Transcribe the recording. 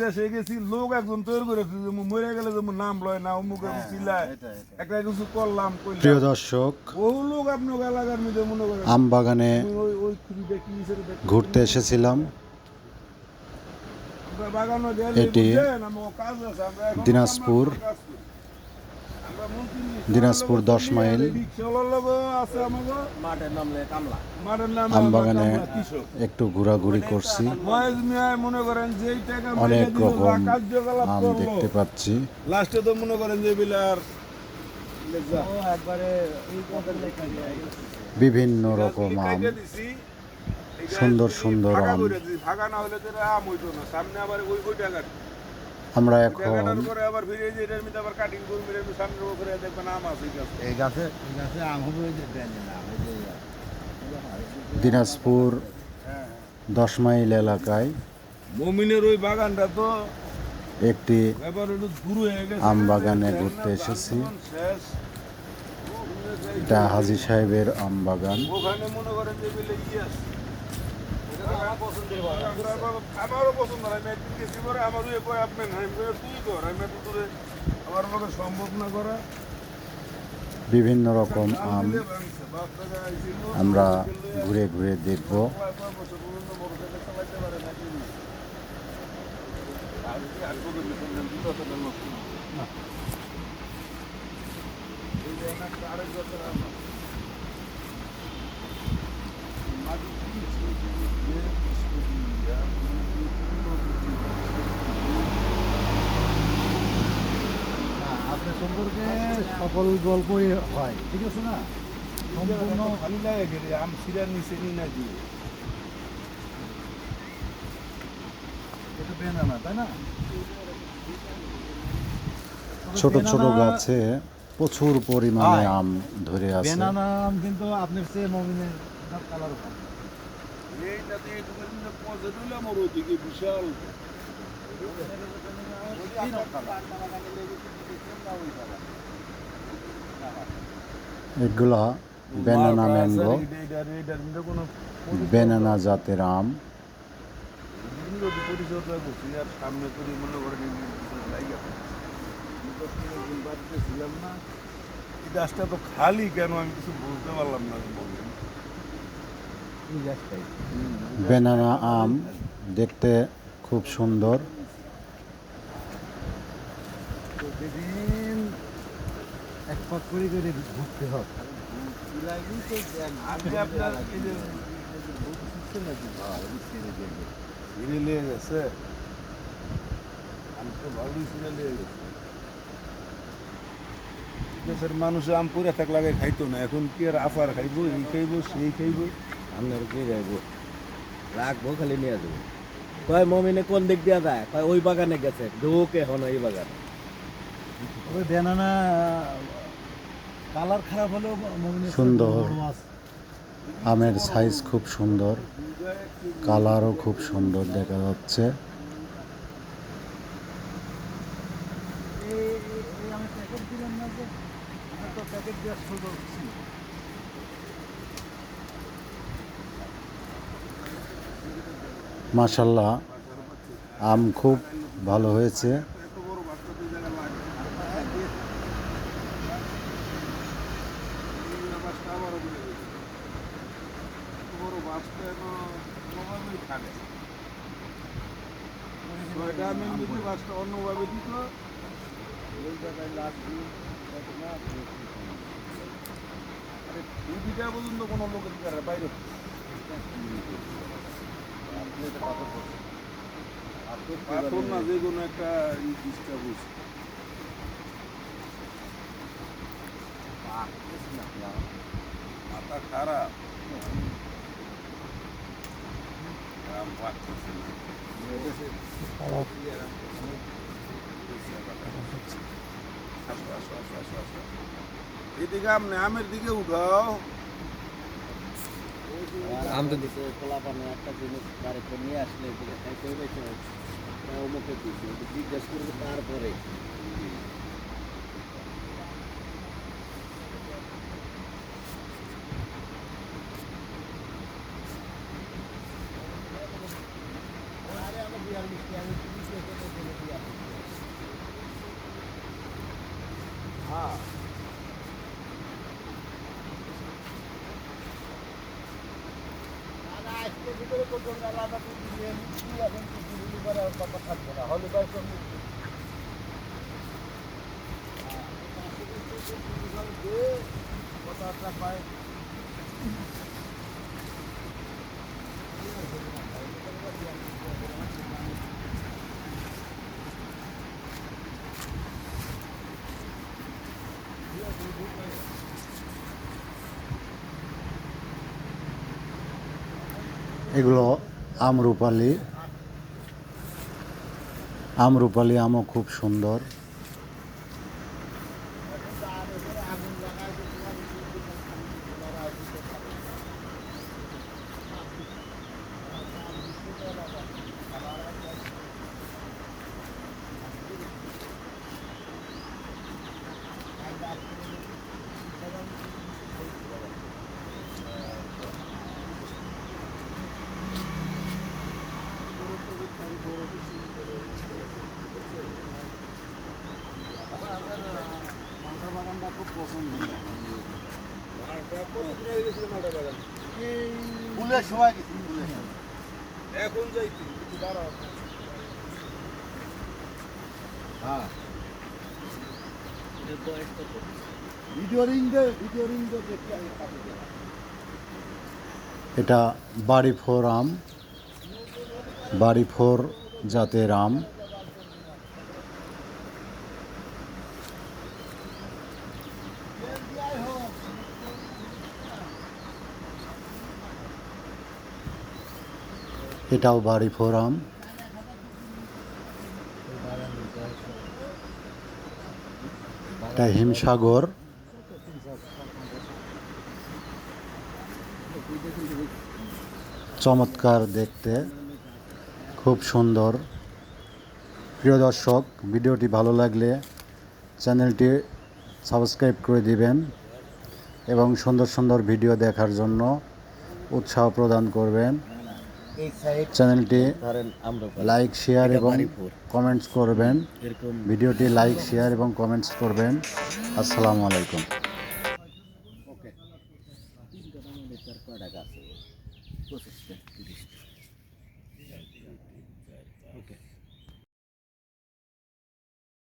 দেশে গেছি লোক একজন তৈরি করে যে মরে গেলে যেমন নাম লয় না অমুক আমি চিল্লায়। এটা, এটা। একটা কিছু করলাম প্রিয় দর্শক বহু লোক আপনার এলাকার মধ্যে মনে করেন। আম বাগানে ওই ওই ঘুরতে এসেছিলাম। এটি দিনাজপুর, আমরা কাজ করি। আমরা মন্ত্রী দিনাজপুর দশ মাইল। রিক্সাওয়ালার লোকও আছে আমাকে মাঠের নামলে কামলা। মাঠের নাম আম বাগানে আমরা কৃষক। একটু ঘোরাঘুরি করছি। মনে টাকা অনেক রকম আম দেখতে পাচ্ছি। লাস্টে তো মনে করেন যে বিলার বিভিন্ন রকম আম। সুন্দর সুন্দর আম। ফাঁকা না হলে তো আম হইতো না। সামনে আবার ওই ওই টাকা আমরা এখন দিনাজপুর দশ মাইল এলাকায় মমিনের ওই বাগানটা তো একটি আম বাগানে ঘুরতে এসেছি। এটা হাজি সাহেবের আম বাগান। ওখানে মনে করেন যে বিলে ইয়ে আছে এটা তো আমার পছন্দের বাগান। আমারও পছন্দ হয় আমি একদিন গেছি পরে আমারও এ কয় আপনি নাই তুই কর? আমি এত দূরে আমার পক্ষে সম্ভব না করা। বিভিন্ন রকম আম আমরা ঘুরে ঘুরে দেখব। না কি? আর কি আর কত বেতন দেন? দুটো তো দেন নষ্ট না। এই যে একটা আরেক বছর আমার। মাটি কিনছি, যে স্কুটিয়া, না, আপনার সম্পর্কে সকল গল্পই হয়। ঠিক আছে না? সম্পূর্ণ ভালো লাগে গেলে আম সিরার নিচে নি না দিয়ে এটা বেনানা তাই না? ছোট ছোট গাছে প্রচুর পরিমাণে আম ধরে আছে। বেনানা আম কিন্তু আপনার চেয়ে মমিনের কালার এগুলা বেনানা ম্যাঙ্গো বেনানা জাতের আম। সামনে করি মনে করেন ছিলাম না এই গাছটা তো খালি কেন আমি কিছু বুঝতে পারলাম না বেনানা আম দেখতে খুব সুন্দর। করে আমি তো গেছে মানুষ আম পুরা থাক লাগে খাইতো না, এখন কি আর আফার খাইবো এই খাইবো, সেই খাইবো? আপনার কে যাইবো রাখব খালি নিয়ে যাব। কয় মমিনে কোন দিক দিয়ে যায়? কয় ওই বাগানে গেছে। ঢোকে এখন ওই বাগানে। ওই বেনানা কালার খারাপ হলেও সুন্দর। আমের সাইজ খুব সুন্দর। কালারও খুব সুন্দর দেখা যাচ্ছে। প্যাকেট দেওয়ার সুযোগ ছিল মাশাল্লাহ আম খুব ভালো হয়েছে এত বড় বাচ্চা দুই জায়গায় লাগে এই বাসটা আবারও ঘুরে গেছে। এত বড় বাসটা এখনও কোনোভাবেই থাকে ছয়টা আমি যদি বাসটা অন্যভাবে দিত ওই জায়গায় পর্যন্ত কোনো লোকের বাইরে। পাথর না যে কোনো একটা ডিস্টার্ব হয়েছে মাথা খারাপ। এদিকে আমনে আমের দিকে উঠাও আমি তো দিতে পোলাপানে একটা জিনিস বাড়িতে নিয়ে আসলে হবে তো অমুকে দিচ্ছি জিজ্ঞেস করব তারপরে। পর্যন্ত আলাদা করে দিয়ে কি এখন কথা থাকবে না হলে পরে সঙ্গে কথাটা পায় এগুলো আমরুপালি আমরুপালি আমও খুব সুন্দর। ফুলের সময় গেছি এখন যাইছি দাঁড়াও। হ্যাঁ। এটা বাড়ি ফোর আম বাড়ি ফোর জাতের আম। এটাও বাড়ি ফোরাম। এটা হিমসাগর। চমৎকার দেখতে। খুব সুন্দর। প্রিয় দর্শক, ভিডিওটি ভালো লাগলে চ্যানেলটি সাবস্ক্রাইব করে দিবেন এবং সুন্দর সুন্দর ভিডিও দেখার জন্য উৎসাহ প্রদান করবেন। চ্যানেলটি লাইক শেয়ার এবং কমেন্টস করবেন। ভিডিওটি লাইক শেয়ার এবং কমেন্টস করবেন। আসসালামু আলাইকুম।